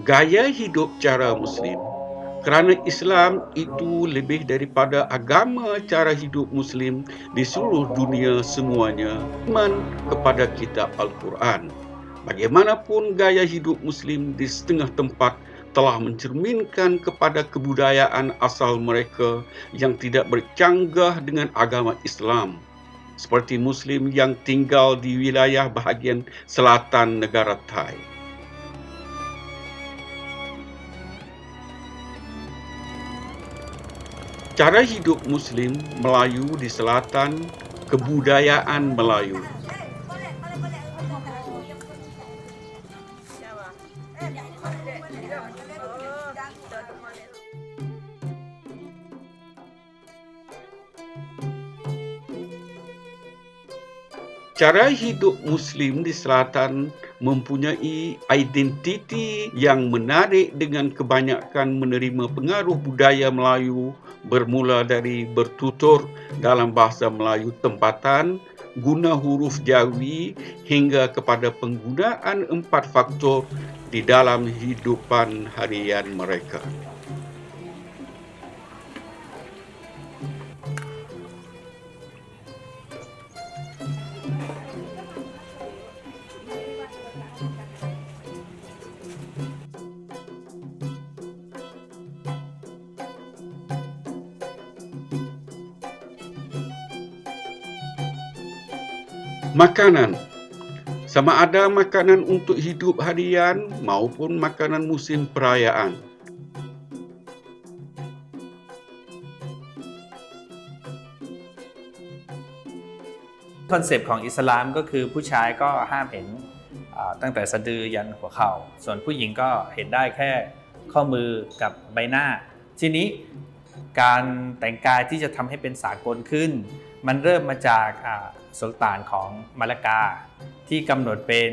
Gaya hidup cara Muslim kerana Islam itu lebih daripada agama cara hidup Muslim di seluruh dunia semuanya iman kepada kitab Al-Quran. Bagaimanapun gaya hidup Muslim di setengah tempat telah mencerminkan kepada kebudayaan asal mereka yang tidak bercanggah dengan agama Islam seperti Muslim yang tinggal di wilayah bahagian selatan negara Thai. Cara hidup Muslim Melayu di selatan, kebudayaan Melayu. Cara hidup Muslim di selatan mempunyai identiti yang menarik dengan kebanyakan menerima pengaruh budaya Melayu bermula dari bertutur dalam bahasa Melayu tempatan, guna huruf Jawi hingga kepada penggunaan empat faktor di dalam hidupan harian mereka. Makanan sama ada makanan untuk hidup harian maupun makanan musim perayaan. Konsep คอนเซปต์ของอิสลามก็คือผู้ชายก็ห้ามเห็นตั้งแต่สะดือยันหัวเข่า ส่วนผู้หญิงก็เห็นได้แค่ข้อมือกับใบหน้า ทีนี้การแต่งกายที่จะทำให้เป็นสากลขึ้น มันเริ่มมาจาก สุลต่านของมาลากา ที่กำหนดเป็น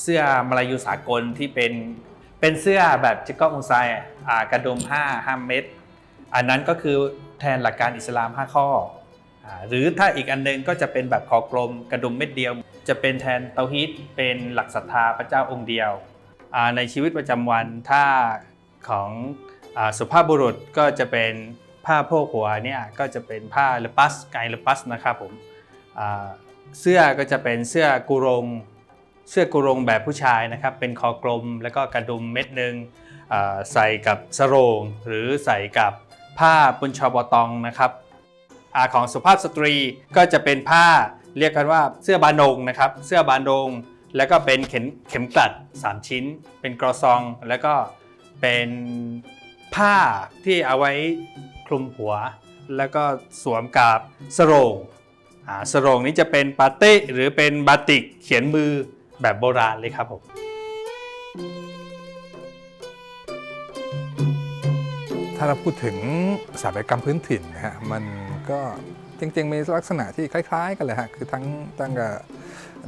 เสื้อมาลายูสากลที่เป็นเป็นเสื้อแบบจิกก้องอุไซกระดุม5 5 เม็ดอันนั้นก็คือแทนหลักการอิสลาม 5 ข้ออหรือถ้าอีกอันนึงก็จะเป็นแบบคอกลมกระดุมเม็ดเดียว จะเป็นแทนเตาฮีดเป็นหลักศรัทธาพระเจ้าองค์เดียว ในชีวิตประจำวันถ้าของอสุภาพบุรุษก็จะเป็นผ้าโพกหัวเนี่ยก็จะเป็นผ้าเลปัสไกเลปัสนะครับผม เสื้อก็จะเป็นเสื้อกุรงเสื้อกุรงแบบผู้ชายนะครับ เป็นคอกลมแล้วก็กระดุมเม็ดหนึ่งใส่กับสโรงหรือใส่กับผ้าปุญชบตองนะครับอของสุภาพสตรีก็จะเป็นผ้าเรียกกันว่าเสื้อบานงนะครับ เสื้อบานง แล้วก็เป็นเข็มเข็มกลัด 3 ชิ้น เป็นกรอซอง แล้วก็เป็นผ้าที่เอาไว้คลุมหัว แล้วก็สวมกับสโรง สโรงนี้จะเป็นปาเต้หรือเป็นบาติกเขียนมือแบบโบราณเลยครับผมถ้าเราพูดถึงสถาปัตยกรรมพื้นถิ่นนะฮะมันก็จริงๆมีลักษณะที่คล้าย ๆ กันเลยฮะคือทั้งตั้งแต่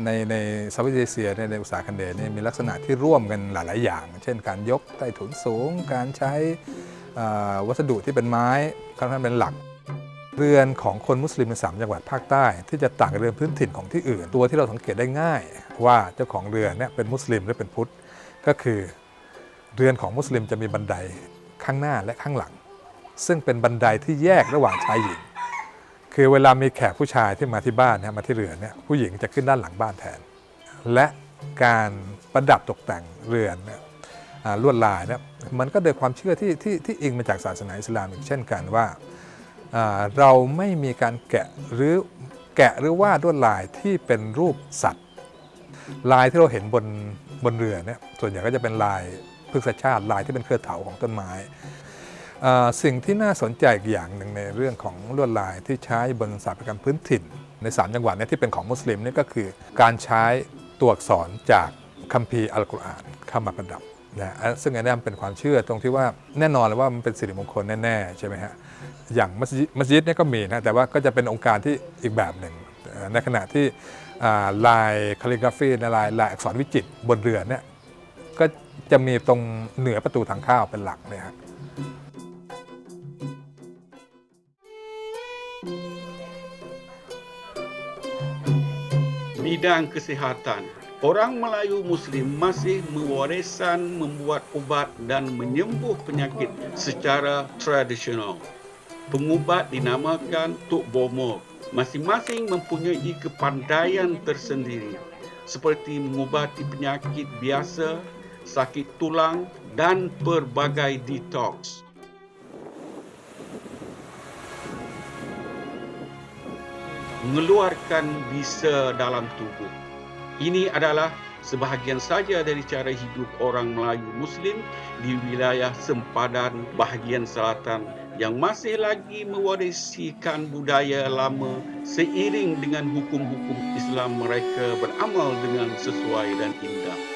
ในในซาท์อีสเอเชียเนี่ยในอุตสาหกรรมเดเนี่ยมีลักษณะที่ร่วมกันหลาย ๆ อย่าง เช่นการยกใต้ถุนสูง การใช้วัสดุที่เป็นไม้ค่อนข้างเป็นหลัก เรือนของคนมุสลิมในสามจังหวัดภาคใต้ ที่จะต่างกับเรือนพื้นถิ่นของที่อื่น ตัวที่เราสังเกตได้ง่าย ว่าเจ้าของเรือนเนี่ยเป็นมุสลิมหรือเป็นพุทธก็คือเรือนของมุสลิมจะมีบันไดข้างหน้าและข้างหลัง ซึ่งเป็นบันไดที่แยกระหว่างชายหญิง คือเวลามีแขกผู้ชายที่มาที่บ้านเนี่ยมาที่เรือนเนี่ยผู้หญิงจะขึ้นด้านหลังบ้านแทน และการประดับตกแต่งเรือนเนี่ยลวดลายเนี่ยมันก็โดยความเชื่อที่ที่ที่อิงมาจากศาสนาอิสลามอีกเช่นกันว่า เราไม่มีการแกะหรือแกะหรือวาดลวดลายที่เป็นรูปสัตว์ ลายที่เราเห็นบนบนเรือเนี่ยส่วนใหญ่ก็จะเป็นลายพฤกษชาติลายที่เป็นเครือเถาของต้นไม้ สิ่งที่น่าสนใจอีกอย่างหนึ่งในเรื่องของลวดลายที่ใช้บนสถาปัตยกรรมพื้นถิ่น ในสามจังหวัดเนี้ที่เป็นของมุสลิมนี่ก็คือ การใช้ตัวอักษรจากคัมภีร์อัลกุรอานเข้ามาประดับ นะซึ่งอันนี้มันเป็นความเชื่อตรงที่ว่าแน่นอนเลยว่ามันเป็นสิริมงคลแน่ๆใช่ไหมฮะอย่างมัสยิดเนี่ยก็มีนะแต่ว่าก็จะเป็นองค์การที่อีกแบบหนึ่ง ในขณะที่ลายคาลิกราฟีลายลายอักษรวิจิตบนเรือนเนี่ยก็จะมีตรงเหนือประตูทางเข้าเป็นหลักเนี่ยฮะ Bidang kesihatan Orang Melayu Muslim masih mewarisan membuat ubat dan menyembuh penyakit secara tradisional. Pengubat dinamakan Tok Bomo. Masing-masing mempunyai kepandaian tersendiri seperti mengubati penyakit biasa, sakit tulang dan pelbagai detox. Mengeluarkan bisa dalam tubuh. Ini adalah sebahagian saja dari cara hidup orang Melayu Muslim di wilayah sempadan bahagian selatan yang masih lagi mewarisikan budaya lama seiring dengan hukum-hukum Islam mereka beramal dengan sesuai dan indah.